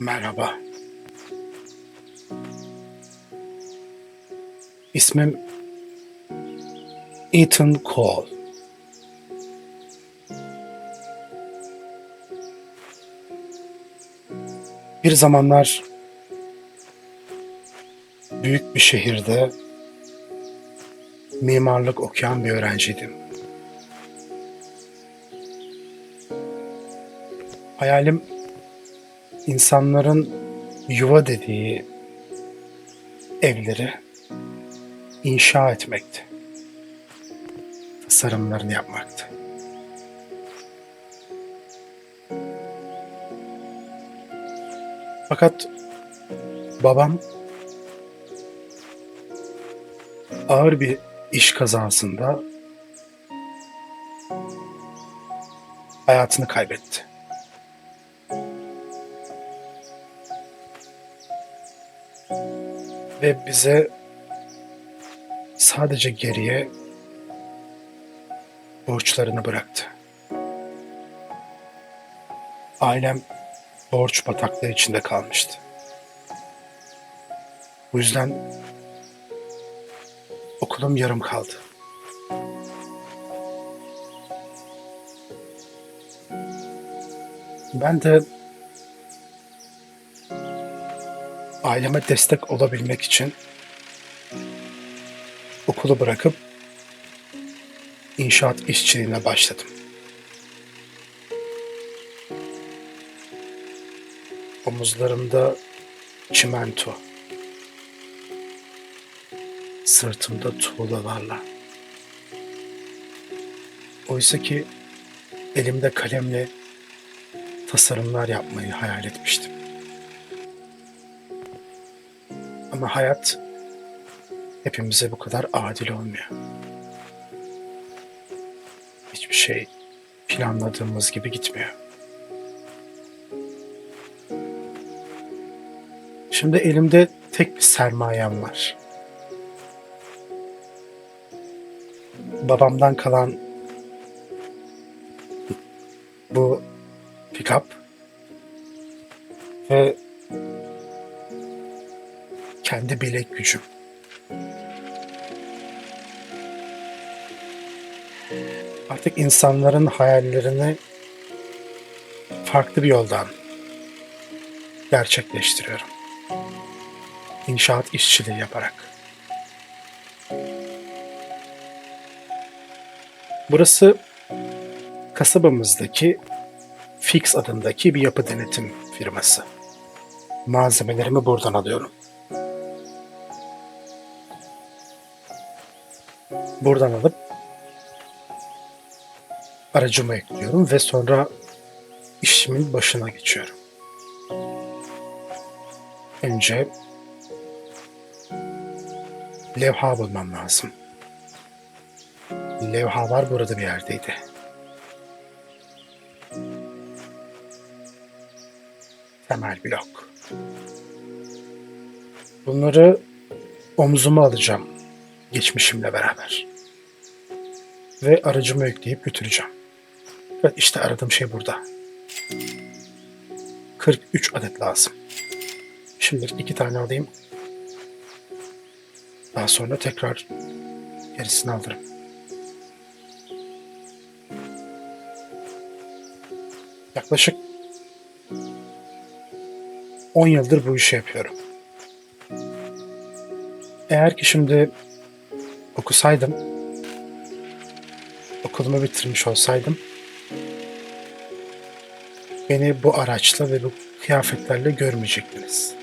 Merhaba. İsmim Ethan Cole. Bir zamanlar büyük bir şehirde mimarlık okuyan bir öğrenciydim. Hayalim insanların yuva dediği evleri inşa etmekti. Tasarımlarını yapmaktı. Fakat babam ağır bir iş kazasında hayatını kaybetti. Ve bize sadece geriye borçlarını bıraktı. Ailem borç bataklığı içinde kalmıştı. Bu yüzden okulum yarım kaldı. Ben de aileme destek olabilmek için okulu bırakıp inşaat işçiliğine başladım. Omuzlarımda çimento, sırtımda tuğlalarla. Oysa ki elimde kalemle tasarımlar yapmayı hayal etmiştim. Ama hayat hepimize bu kadar adil olmuyor. Hiçbir şey planladığımız gibi gitmiyor. Şimdi elimde tek bir sermayem var. Babamdan kalan bu pick-up ve kendi bilek gücüm. Artık insanların hayallerini farklı bir yoldan gerçekleştiriyorum. İnşaat işçiliği yaparak. Burası kasabamızdaki Fix adındaki bir yapı denetim firması. Malzemelerimi buradan alıyorum. Buradan alıp aracıma ekliyorum ve sonra işimin başına geçiyorum. Önce levha bulmam lazım. Levhalar burada bir yerdeydi. Temel blok. Bunları omzuma alacağım geçmişimle beraber. Ve aracımı yükleyip götüreceğim. Evet işte aradığım şey burada. 43 adet lazım. Şimdi iki tane alayım. Daha sonra tekrar gerisini alırım. Yaklaşık 10 yıldır bu işi yapıyorum. Eğer ki şimdi okusaydım, okulumu bitirmiş olsaydım, beni bu araçla ve bu kıyafetlerle görmeyecektiniz.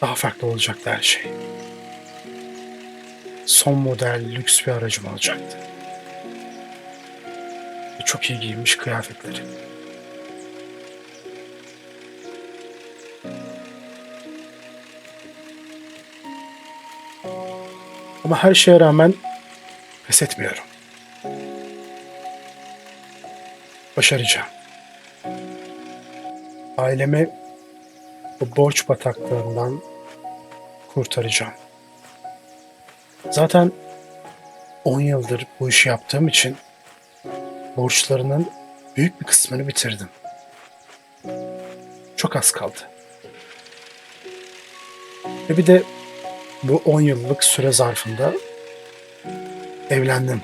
Daha farklı olacaktı her şey. Son model lüks bir aracım olacaktı. Ve çok iyi giyinmiş kıyafetleri. Ama her şeye rağmen pes etmiyorum. Başaracağım. Ailemi bu borç bataklığından kurtaracağım. Zaten 10 yıldır bu işi yaptığım için borçlarının büyük bir kısmını bitirdim. Çok az kaldı. Ve bir de bu 10 yıllık süre zarfında evlendim.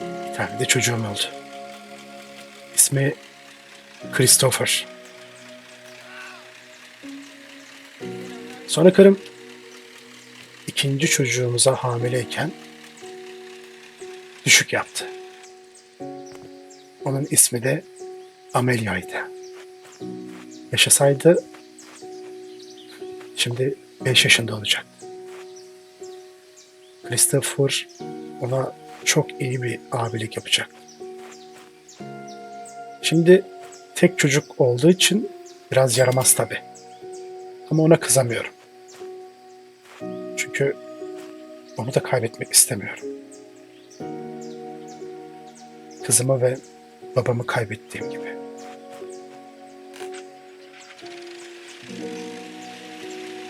Bir tane de çocuğum oldu. İsmi Christopher. Sonra karım ikinci çocuğumuza hamileyken düşük yaptı. Onun ismi de Amelia'ydı. Yaşasaydı şimdi 5 yaşında olacak. Christopher ona çok iyi bir abilik yapacak. Şimdi tek çocuk olduğu için biraz yaramaz tabi. Ama ona kızamıyorum. Çünkü onu da kaybetmek istemiyorum. Kızımı ve babamı kaybettiğim gibi.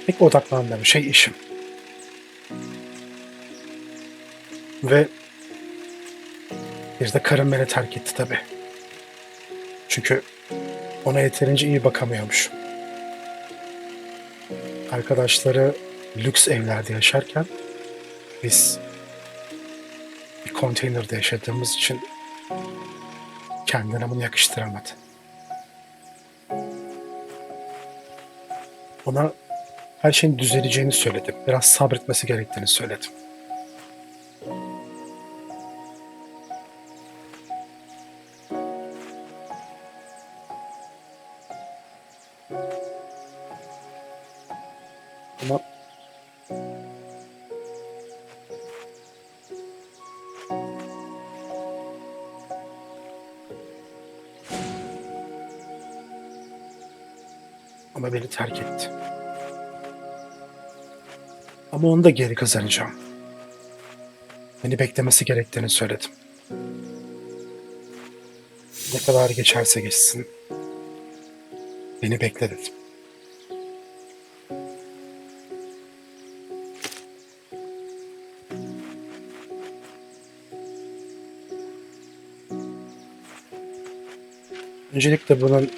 Tek odaklandığım şey işim. Ve bir de karım beni terk etti tabi. Çünkü ona yeterince iyi bakamıyormuş. Arkadaşları lüks evlerde yaşarken biz bir konteynerde yaşadığımız için kendine bunu yakıştıramadı. Ona her şeyin düzeleceğini söyledim. Biraz sabretmesi gerektiğini söyledim. Ama Ama beni terk etti. Ama onu da geri kazanacağım. Beni beklemesi gerektiğini söyledim. Ne kadar geçerse geçsin. Beni bekle dedim. Öncelikle bunun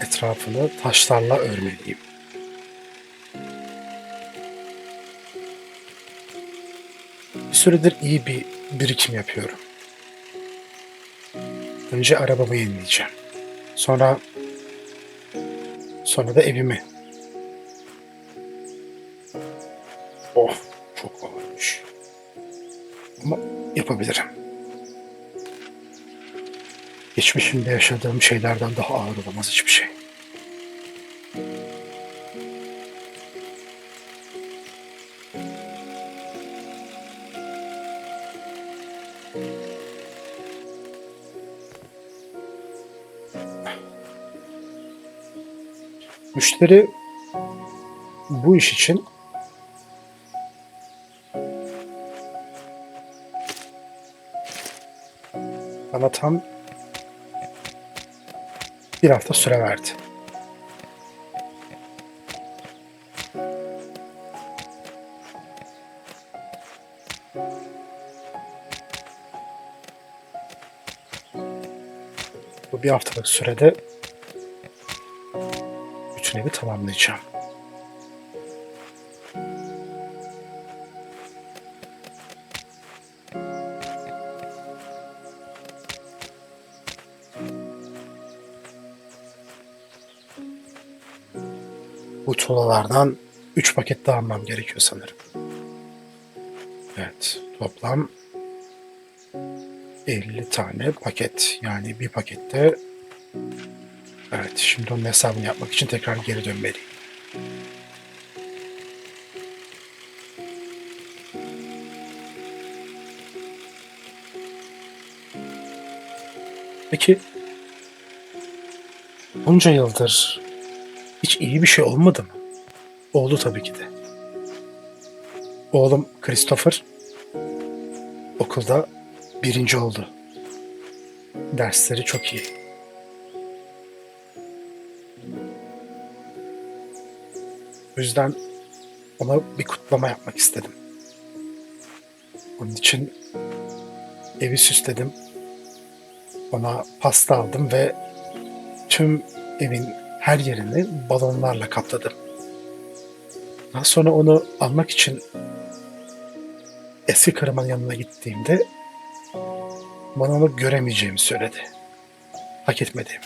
etrafını taşlarla örmeliyim. Süredir iyi bir birikim yapıyorum. Önce arabamı yenileyeceğim. Sonra sonra da evimi. Oh, çok ağırmış. Ama yapabilirim. Geçmişimde yaşadığım şeylerden daha ağır olamaz hiçbir şey. Müşteri bu iş için bana tam bir hafta süre verdi. Bu bir haftalık sürede bütün tamamlayacağım. Bu tuğlalardan 3 paket daha almam gerekiyor sanırım. Evet, toplam 50 tane paket. Yani bir pakette şimdi onun hesabını yapmak için tekrar geri dönmeliyim. Peki bunca yıldır hiç iyi bir şey olmadı mı? Oldu tabii ki de. Oğlum Christopher okulda birinci oldu. Dersleri çok iyi. O yüzden ona bir kutlama yapmak istedim. Onun için evi süsledim. Ona pasta aldım ve tüm evin her yerini balonlarla kapladım. Daha sonra onu almak için eski karımın yanına gittiğimde bana onu göremeyeceğimi söyledi. Hak etmediğim.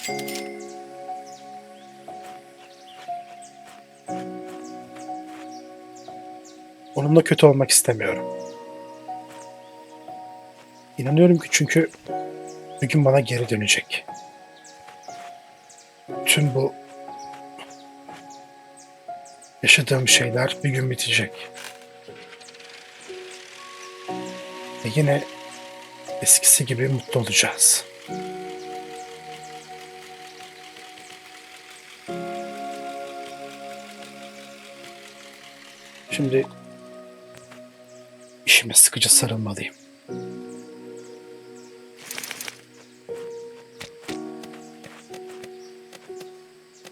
Onunla kötü olmak istemiyorum. İnanıyorum ki çünkü bir gün bana geri dönecek. Tüm bu yaşadığım şeyler bir gün bitecek. Ve yine eskisi gibi mutlu olacağız. Şimdi işime sıkıca sarılmalıyım.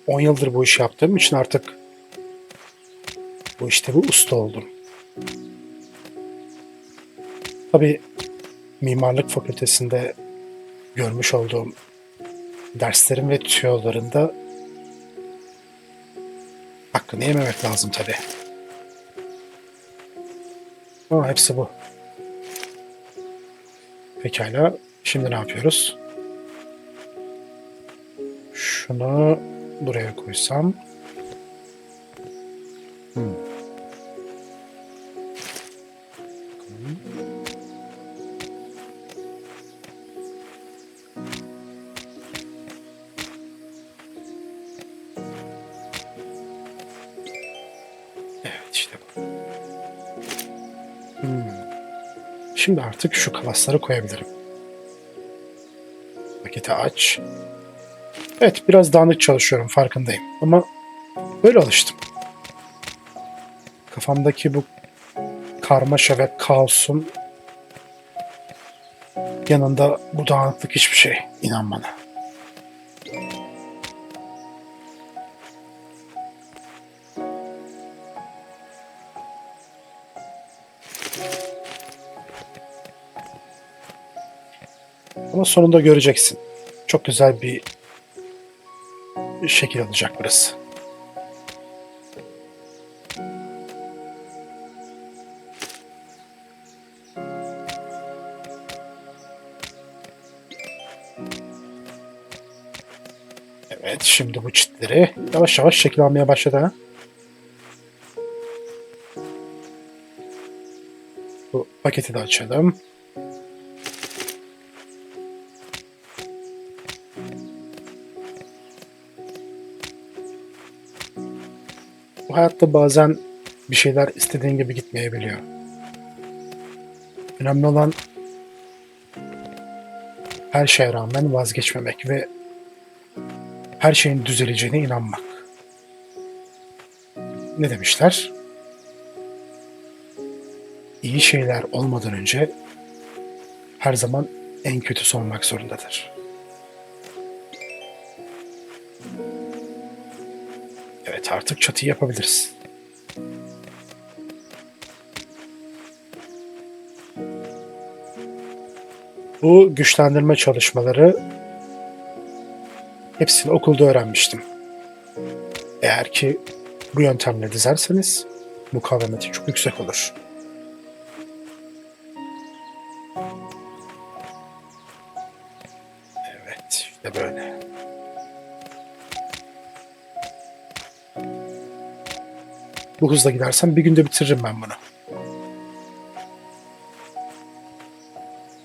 On yıldır bu işi yaptığım için artık bu işte bir usta oldum. Tabii mimarlık fakültesinde görmüş olduğum derslerin ve tüyolarında hakkını yememek lazım tabii. Ama hepsi bu. Pekala. Şimdi ne yapıyoruz? Şunu buraya koysam. Hmm. Evet işte bu. Hmm. Şimdi artık şu kalasları koyabilirim. Paketi aç. Evet biraz dağınık çalışıyorum farkındayım ama böyle alıştım. Kafamdaki bu karmaşa ve kaosun yanında bu dağınıklık hiçbir şey. inan bana. Ama sonunda göreceksin. Çok güzel bir şekil alacak burası. Evet, şimdi bu çitleri yavaş yavaş şekil almaya başladı ha. Bu paketi de açalım. Bu hayatta bazen bir şeyler istediğin gibi gitmeyebiliyor. Önemli olan her şeye rağmen vazgeçmemek ve her şeyin düzeleceğine inanmak. Ne demişler? İyi şeyler olmadan önce her zaman en kötüsü olmak zorundadır. Evet artık çatıyı yapabiliriz. Bu güçlendirme çalışmaları hepsini okulda öğrenmiştim. Eğer ki bu yöntemle dizerseniz mukavemeti çok yüksek olur. Bu hızla gidersem bir günde bitiririm ben bunu.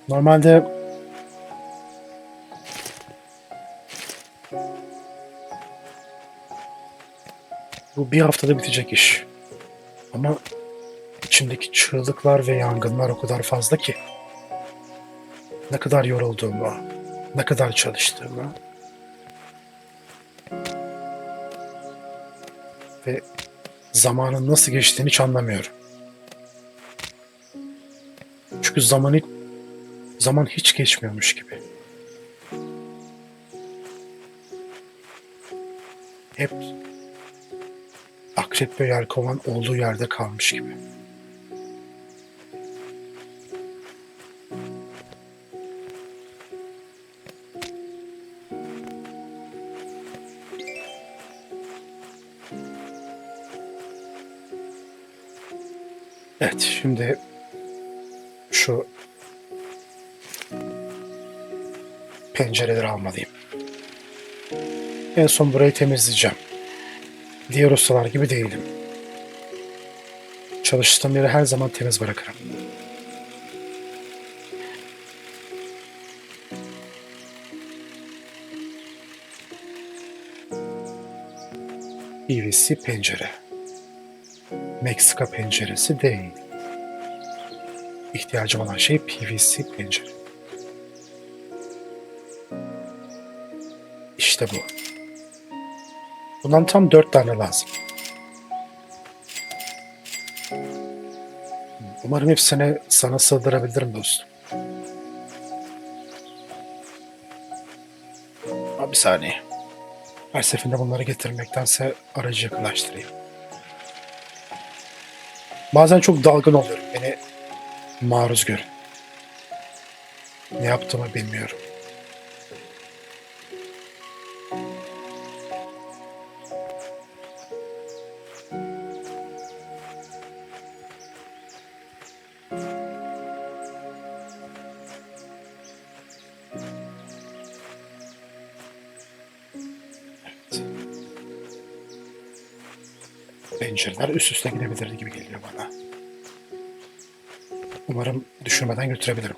Normalde bu bir haftada bitecek iş. Ama içimdeki çığlıklar ve yangınlar o kadar fazla ki. Ne kadar yorulduğumu, ne kadar çalıştığımı ve zamanın nasıl geçtiğini hiç anlamıyorum. Çünkü zaman hiç, zaman hiç geçmiyormuş gibi. Hep akrep ve yelkovan olduğu yerde kalmış gibi. Evet, şimdi şu pencereleri almalıyım. En son burayı temizleyeceğim. Diğer ustalar gibi değilim. Çalıştığım yeri her zaman temiz bırakırım. PVC pencere. Meksika penceresi değil. İhtiyacım olan şey PVC pencere. İşte bu. Bundan tam dört tane lazım. Umarım hepsini sana sığdırabilirim dostum. Abi bir saniye. Her seferinde bunları getirmektense aracı yakınlaştırayım. Bazen çok dalgın oluyorum. Beni maruz görün. Ne yaptığımı bilmiyorum. Üst üste gidebilir gibi geliyor bana. Umarım düşürmeden götürebilirim.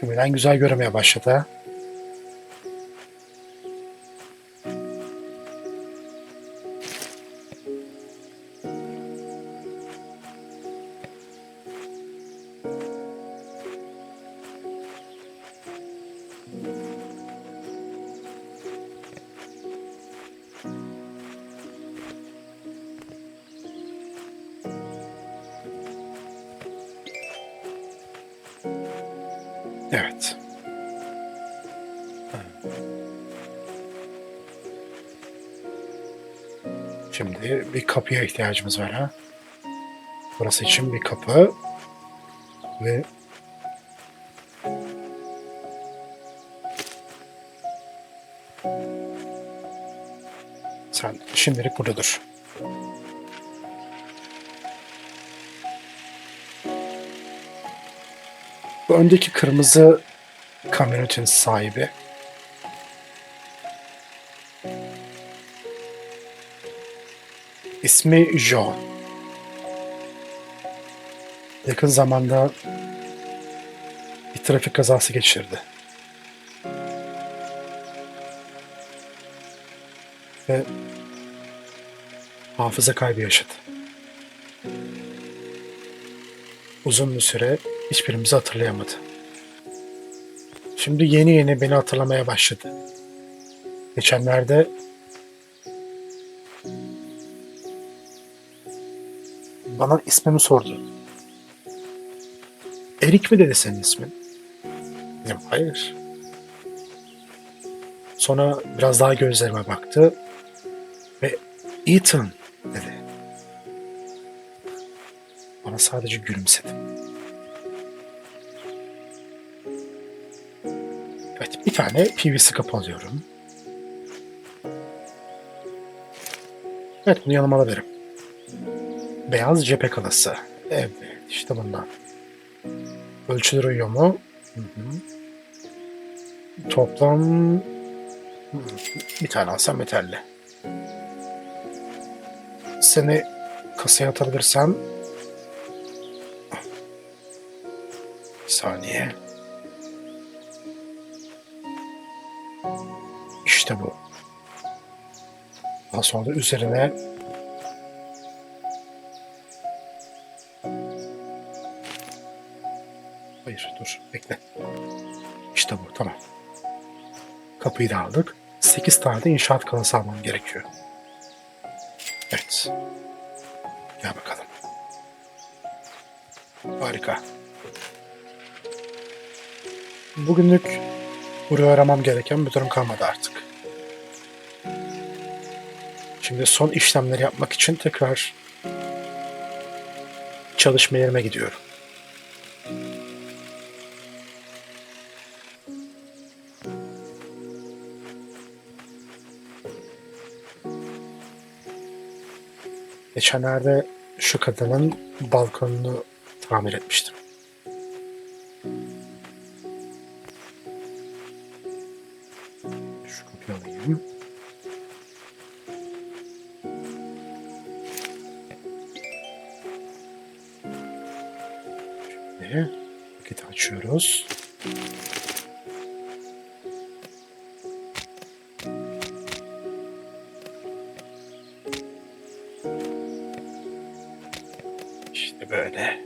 Şimdiden güzel görmeye başladı Evet. Şimdi bir kapıya ihtiyacımız var ha. Burası için bir kapı ve sen şimdilik burada dur. Bu öndeki kırmızı kamyonetin sahibi. İsmi John. Yakın zamanda bir trafik kazası geçirdi. Ve hafıza kaybı yaşadı. Uzun bir süre hiçbirimizi hatırlayamadı. Şimdi yeni yeni beni hatırlamaya başladı. Geçenlerde bana ismimi sordu. Erik mi dedi senin ismin? Dedim hayır. Sonra biraz daha gözlerime baktı ve Ethan dedi. Bana sadece gülümsedi. Tane PVC kapı alıyorum. Evet, bunu yanıma alabilirim. Beyaz cephe kalası. Evet, işte bundan. Ölçüler uyuyor mu? Hı hı. Toplam bir tane alsam yeterli. Seni kasaya atabilirsem bir saniye. İşte bu. Daha sonra da üzerine Hayır dur bekle. İşte bu tamam. Kapıyı da aldık. 8 tane de inşaat kalası almam gerekiyor. Evet. Gel bakalım. Harika. Bugünlük buraya aramam gereken bir durum kalmadı artık. Şimdi son işlemleri yapmak için tekrar çalışma yerime gidiyorum. Geçenlerde şu kadının balkonunu tamir etmiştim. Şöyle paketi açıyoruz. İşte böyle.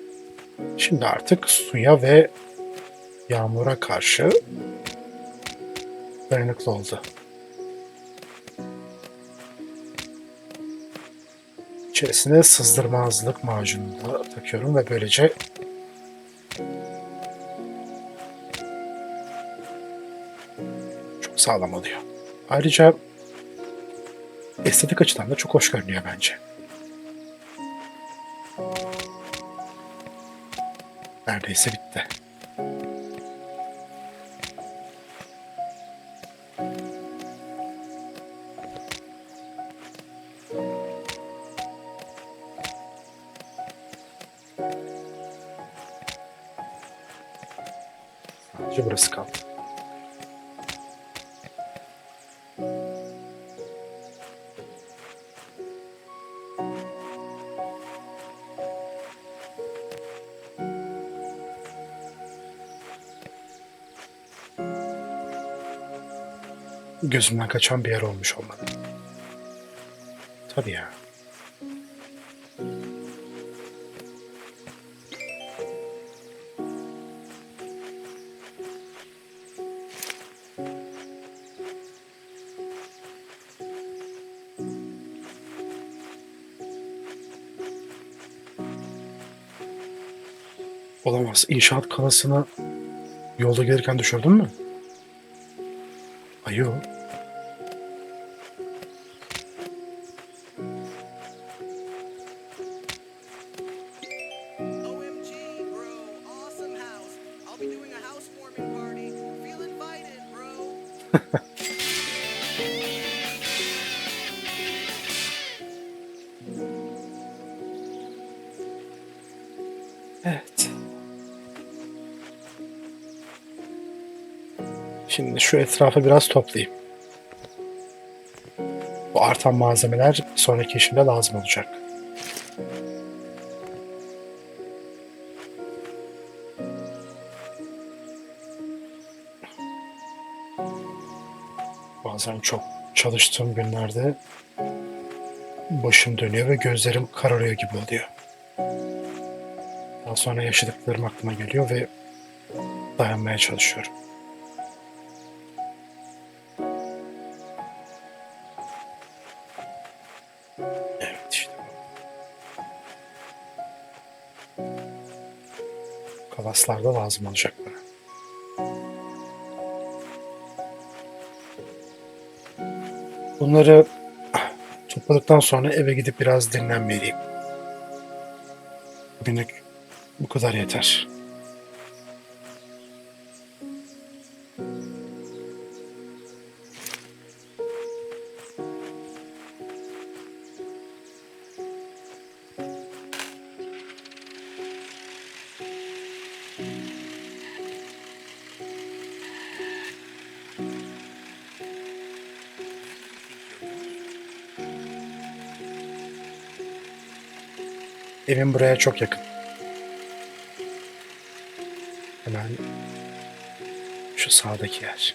Şimdi artık suya ve yağmura karşı dayanıklı oldu. İçerisine sızdırmazlık macununu da takıyorum ve böylece sağlam oluyor. Ayrıca estetik açıdan da çok hoş görünüyor bence. Neredeyse bitti. Gözümden kaçan bir yer olmuş olmalı. Tabii ya. Olamaz. İnşaat kalasını yolda gelirken düşürdün mü? Ay. Şu etrafı biraz toplayayım. Bu artan malzemeler sonraki işimde lazım olacak. Bazen çok çalıştığım günlerde başım dönüyor ve gözlerim kararıyor gibi oluyor. Daha sonra yaşadıklarım aklıma geliyor ve dayanmaya çalışıyorum. Kalaslar da lazım olacak bana. Bunları topladıktan sonra eve gidip biraz dinlenmeliyim. Bugünlük bu kadar yeter. Evim buraya çok yakın. Hemen şu sağdaki yer.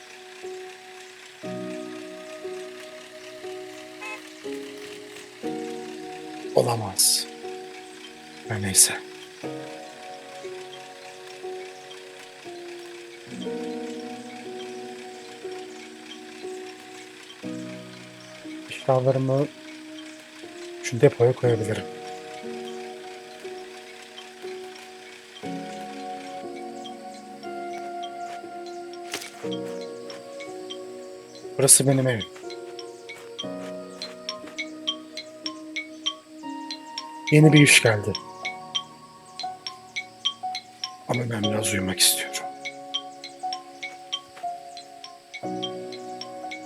Olamaz. Her neyse. Eşyalarımı şu depoya koyabilirim. Burası benim evim. Yeni bir iş geldi. Ama ben biraz uyumak istiyorum.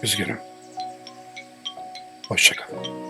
Üzgünüm. Hoşçakalın.